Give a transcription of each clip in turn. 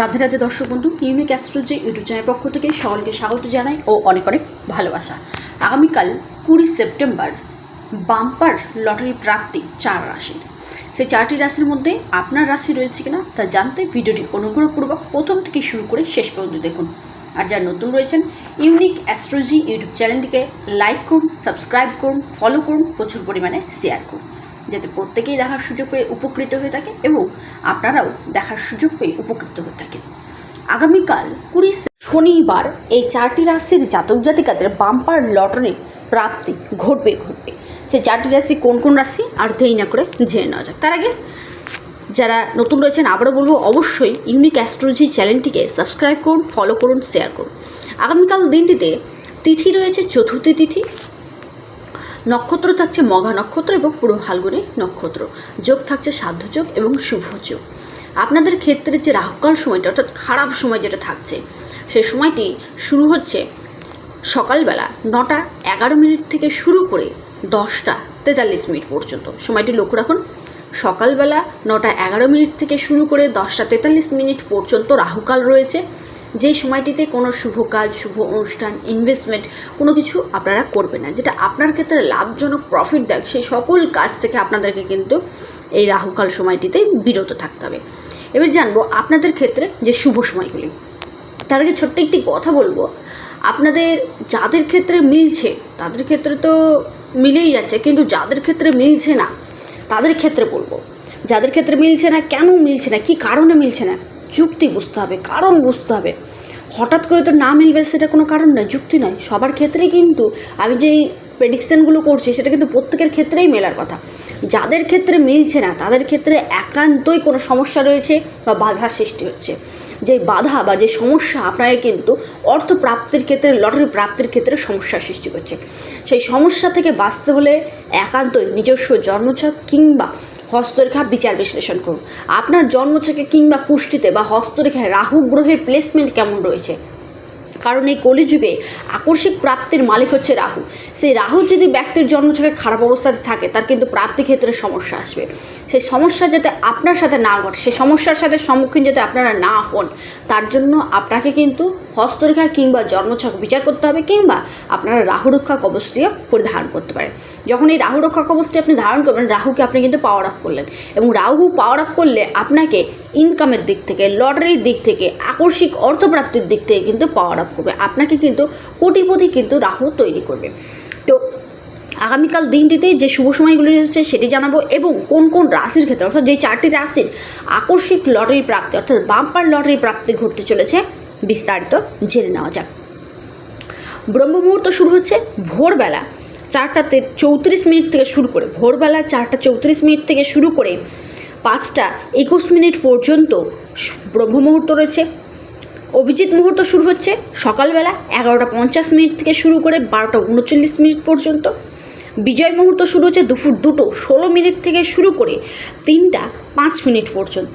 রাধে রাধে দর্শক বন্ধু, unique astrology YouTube channel পক্ষ থেকে সকলকে স্বাগত জানাই ও অনেক অনেক ভালোবাসা। আগামীকাল কুড়ি সেপ্টেম্বর, বাম্পার লটারি প্রাপ্তি চার রাশির। সেই চারটি রাশির মধ্যে আপনার রাশি রয়েছে কিনা তা জানতে ভিডিওটি অনুগ্রহপূর্বক প্রথম থেকে শুরু করে শেষ পর্যন্ত দেখুন। আর যারা নতুন রয়েছেন, ইউনিক অ্যাস্ট্রোলজি ইউটিউব চ্যানেলটিকে লাইক করুন, সাবস্ক্রাইব করুন, ফলো করুন, প্রচুর পরিমাণে শেয়ার করুন। যাতে প্রত্যেকেই দেখার সুযোগ পেয়ে উপকৃত হয়ে থাকে এবং আপনারাও দেখার সুযোগ পেয়ে উপকৃত হয়ে থাকেন। আগামীকাল কুড়ি শনিবার এই চারটি রাশির জাতক জাতিকাদের বাম্পার লটারির প্রাপ্তি ঘটবে ঘটবে। সেই চারটি রাশি কোন কোন রাশি? আর দেরি না করে জেনে নেওয়া যাক। তার আগে যারা নতুন রয়েছেন, আবারও বলব অবশ্যই ইউনিক অ্যাস্ট্রোলজি চ্যানেলটিকে সাবস্ক্রাইব করুন, ফলো করুন, শেয়ার করুন। আগামীকাল দিনটিতে তিথি রয়েছে, চতুর্থী তিথি। নক্ষত্র থাকছে মঘা নক্ষত্র এবং পুরো ফাল্গুনি নক্ষত্র। যোগ থাকছে সাধ্য যোগ এবং শুভ যোগ। আপনাদের ক্ষেত্রে যে রাহুকাল সময়টা, অর্থাৎ খারাপ সময় যেটা থাকছে সেই সময়টি শুরু হচ্ছে সকালবেলা নটা এগারো মিনিট থেকে শুরু করে দশটা তেতাল্লিশ মিনিট পর্যন্ত। সময়টি লক্ষ্য রাখুন, সকালবেলা নটা এগারো মিনিট থেকে শুরু করে দশটা তেতাল্লিশ মিনিট পর্যন্ত রাহুকাল রয়েছে। যে সময়টিতে কোনো শুভ কাজ, শুভ অনুষ্ঠান ইনভেস্টমেন্ট কোনো কিছু আপনারা করবেন না। যেটা আপনার ক্ষেত্রে লাভজনক প্রফিট দেয় সেই সকল কাজ থেকে আপনাদেরকে কিন্তু এই রাহুকাল সময়টিতে বিরত থাকতে হবে। এবার জানব আপনাদের ক্ষেত্রে যে শুভ সময়গুলি। তার আগে ছোট্ট একটি কথা বলব। আপনাদের যাদের ক্ষেত্রে মিলছে, তাদের ক্ষেত্রে তো মিলেই যাচ্ছে, কিন্তু যাদের ক্ষেত্রে মিলছে না, তাদের ক্ষেত্রে বলব। যাদের ক্ষেত্রে মিলছে না, কেন মিলছে না, কী কারণে মিলছে না? যুক্তি বুঝতে হবে, কারণ বুঝতে হবে। হঠাৎ করে তো না মিলবে সেটা কোনো কারণ নয়, যুক্তি নয়। সবার ক্ষেত্রেই কিন্তু আমি যেই প্রেডিকশানগুলো করছি, সেটা কিন্তু প্রত্যেকের ক্ষেত্রেই মেলার কথা। যাদের ক্ষেত্রে মিলছে না, তাদের ক্ষেত্রে একান্তই কোনো সমস্যা রয়েছে বা বাধার সৃষ্টি হচ্ছে। যে বাধা বা যে সমস্যা আপনাকে কিন্তু অর্থ প্রাপ্তির ক্ষেত্রে, লটারি প্রাপ্তির ক্ষেত্রে সমস্যার সৃষ্টি করছে। সেই সমস্যা থেকে বাঁচতে হলে একান্তই নিজস্ব জন্মছক কিংবা হস্তরেখা বিচার বিশ্লেষণ করুন। আপনার জন্ম থেকে কিংবা কুষ্টিতে বা হস্তরেখায় রাহু গ্রহের প্লেসমেন্ট কেমন রয়েছে? কারণ এই কলিযুগে আকস্মিক প্রাপ্তির মালিক হচ্ছে রাহু। সেই রাহু যদি ব্যক্তির জন্মছকে খারাপ অবস্থাতে থাকে, তার কিন্তু প্রাপ্তি ক্ষেত্রে সমস্যা আসবে। সেই সমস্যা যাতে আপনার সাথে না ঘটে, সেই সমস্যার সাথে সম্মুখীন যাতে আপনারা না হন, তার জন্য আপনাকে কিন্তু হস্তরেখা কিংবা জন্মছক বিচার করতে হবে কিংবা আপনারা রাহু রক্ষা কবচটিও পরিধারণ করতে পারেন। যখন এই রাহু রক্ষা কবচটি আপনি ধারণ করবেন, রাহুকে আপনি কিন্তু পাওয়ার আপ করলেন। এবং রাহু পাওয়ার আপ করলে আপনাকে ইনকামের দিক থেকে লটারির দিক থেকে, আকস্মিক অর্থপ্রাপ্তির দিক থেকে কিন্তু পাওয়ার আপ করবে। আপনাকে কিন্তু কোটিপতি কিন্তু রাহু তৈরি করবে। তো আগামীকাল দিনটিতে যে শুভ সময়গুলি রয়েছে সেটি জানাব এবং কোন কোন রাশির ক্ষেত্রে, অর্থাৎ যে চারটি রাশির আকস্মিক লটারি প্রাপ্তি, অর্থাৎ বাম্পার লটারি প্রাপ্তি ঘটতে চলেছে, বিস্তারিত জেনে নেওয়া যাক। ব্রহ্ম মুহূর্ত শুরু হচ্ছে ভোরবেলা চারটাতে চৌত্রিশ মিনিট থেকে শুরু করে, ভোরবেলা চারটা চৌত্রিশ মিনিট থেকে শুরু করে পাঁচটা একুশ মিনিট পর্যন্ত ব্রহ্ম মুহূর্ত রয়েছে। অভিজিৎ মুহূর্ত শুরু হচ্ছে সকালবেলা এগারোটা পঞ্চাশ মিনিট থেকে শুরু করে বারোটা উনচল্লিশ মিনিট পর্যন্ত। বিজয় মুহূর্ত শুরু হচ্ছে দুপুর দুটো ষোলো মিনিট থেকে শুরু করে তিনটা পাঁচ মিনিট পর্যন্ত।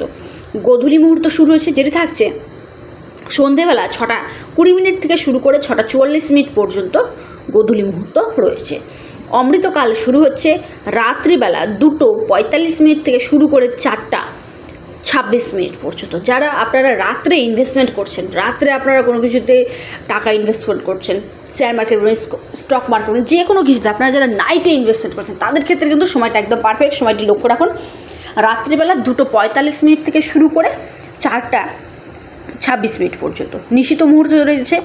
গোধূলি মুহূর্ত শুরু হচ্ছে যেটি থাকছে সন্ধেবেলা ছটা কুড়ি মিনিট থেকে শুরু করে ছটা চুয়াল্লিশ মিনিট পর্যন্ত গোধূলি মুহূর্ত রয়েছে। অমৃতকাল শুরু হচ্ছে রাত্রিবেলা দুটো পঁয়তাল্লিশ মিনিট থেকে শুরু করে চারটা ছাব্বিশ মিনিট পর্যন্ত। যারা আপনারা রাত্রে ইনভেস্টমেন্ট করছেন, রাত্রে আপনারা কোনো কিছুতে টাকা ইনভেস্টমেন্ট করছেন শেয়ার মার্কেট স্টক মার্কেট যে কোনো কিছুতে আপনারা যারা নাইটে ইনভেস্টমেন্ট করছেন, তাদের ক্ষেত্রে কিন্তু সময়টা একদম পারফেক্ট সময়টি লক্ষ্য রাখুন। রাত্রিবেলা দুটো পঁয়তাল্লিশ মিনিট থেকে শুরু করে চারটা ছাব্বিশ মিনিট পর্যন্ত। নিশিত মুহূর্ত রয়েছে।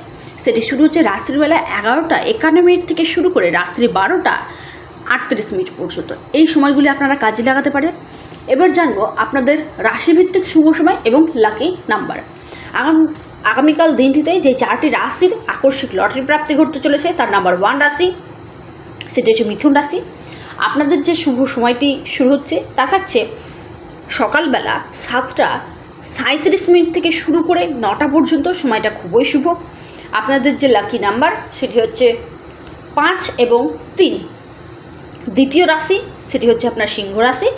সেটি শুরু হচ্ছে রাত্রিবেলা এগারোটা, একান্ন মিনিট থেকে শুরু করে রাত্রি বারোটা আটত্রিশ মিনিট পর্যন্ত। এই সময়গুলি আপনারা কাজে লাগাতে পারেন। এবার জানব আপনাদের রাশিভিত্তিক শুভ সময় এবং লাকি নাম্বার আগাম, আগামীকাল দিনটিতে যে চারটি রাশির আকস্মিক লটারি প্রাপ্তি ঘটতে চলেছে, তার নাম্বার ওয়ান রাশি, সেটি হচ্ছে মিথুন রাশি। আপনাদের যে শুভ সময়টি শুরু হচ্ছে, তা থাকছে সকালবেলা সাতটা সাঁত্রিশ মিনিট থেকে শুরু করে নটা পর্যন্ত। সময়টা খুবই শুভ। আপনাদের যে লাকি নাম্বার সেটি হচ্ছে পাঁচ এবং তিন। দ্বিতীয় রাশি, সেটি হচ্ছে আপনার সিংহ রাশি।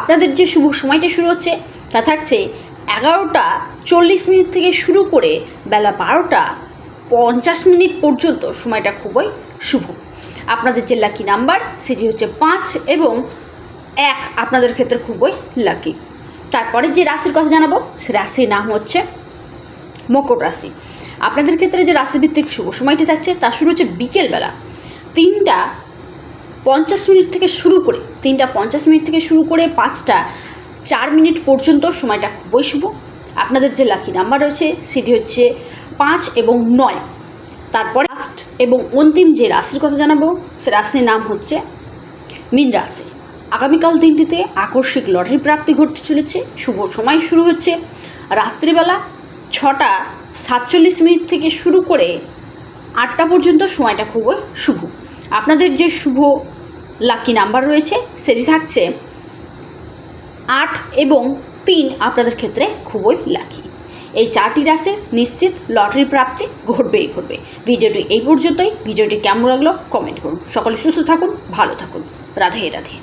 আপনাদের যে শুভ সময়টা শুরু হচ্ছে, তা থাকছে এগারোটা চল্লিশ মিনিট থেকে শুরু করে বেলা বারোটা পঞ্চাশ মিনিট পর্যন্ত সময়টা খুবই শুভ। আপনাদের যে লাকি নাম্বার সেটি হচ্ছে পাঁচ এবং এক আপনাদের ক্ষেত্রে খুবই লাকি তারপরে যে রাশির কথা জানাব, সে রাশির নাম হচ্ছে মকর রাশি। আপনাদের ক্ষেত্রে যে রাশিভিত্তিক শুভ সময়টি থাকছে, তা শুরু হচ্ছে বিকেলবেলা। তিনটা পঞ্চাশ মিনিট থেকে শুরু করে, তিনটা পঞ্চাশ মিনিট থেকে শুরু করে পাঁচটা চার মিনিট পর্যন্ত সময়টা খুবই শুভ। আপনাদের যে লাকি নাম্বার রয়েছে, সেটি হচ্ছে পাঁচ এবং নয়। তারপরে লাস্ট এবং অন্তিম যে রাশির কথা জানাব, সে রাশির নাম হচ্ছে মীন রাশি। আগামীকাল দিনটিতে আকস্মিক লটারি প্রাপ্তি ঘটতে চলেছে, শুভ সময় শুরু হচ্ছে। রাত্রিবেলা ছটা সাতচল্লিশ মিনিট থেকে শুরু করে আটটা পর্যন্ত সময়টা খুবই শুভ। আপনাদের যে শুভ লাকি নাম্বার রয়েছে, সেটি থাকছে আট এবং তিন আপনাদের ক্ষেত্রে খুবই লাকি এই চারটি রাশি নিশ্চিত লটারি প্রাপ্তি ঘটবেই ঘটবে। ভিডিওটি এই পর্যন্তই। ভিডিওটি কেমন লাগল কমেন্ট করুন। সকলে সুস্থ থাকুন, ভালো থাকুন। রাধে রাধে।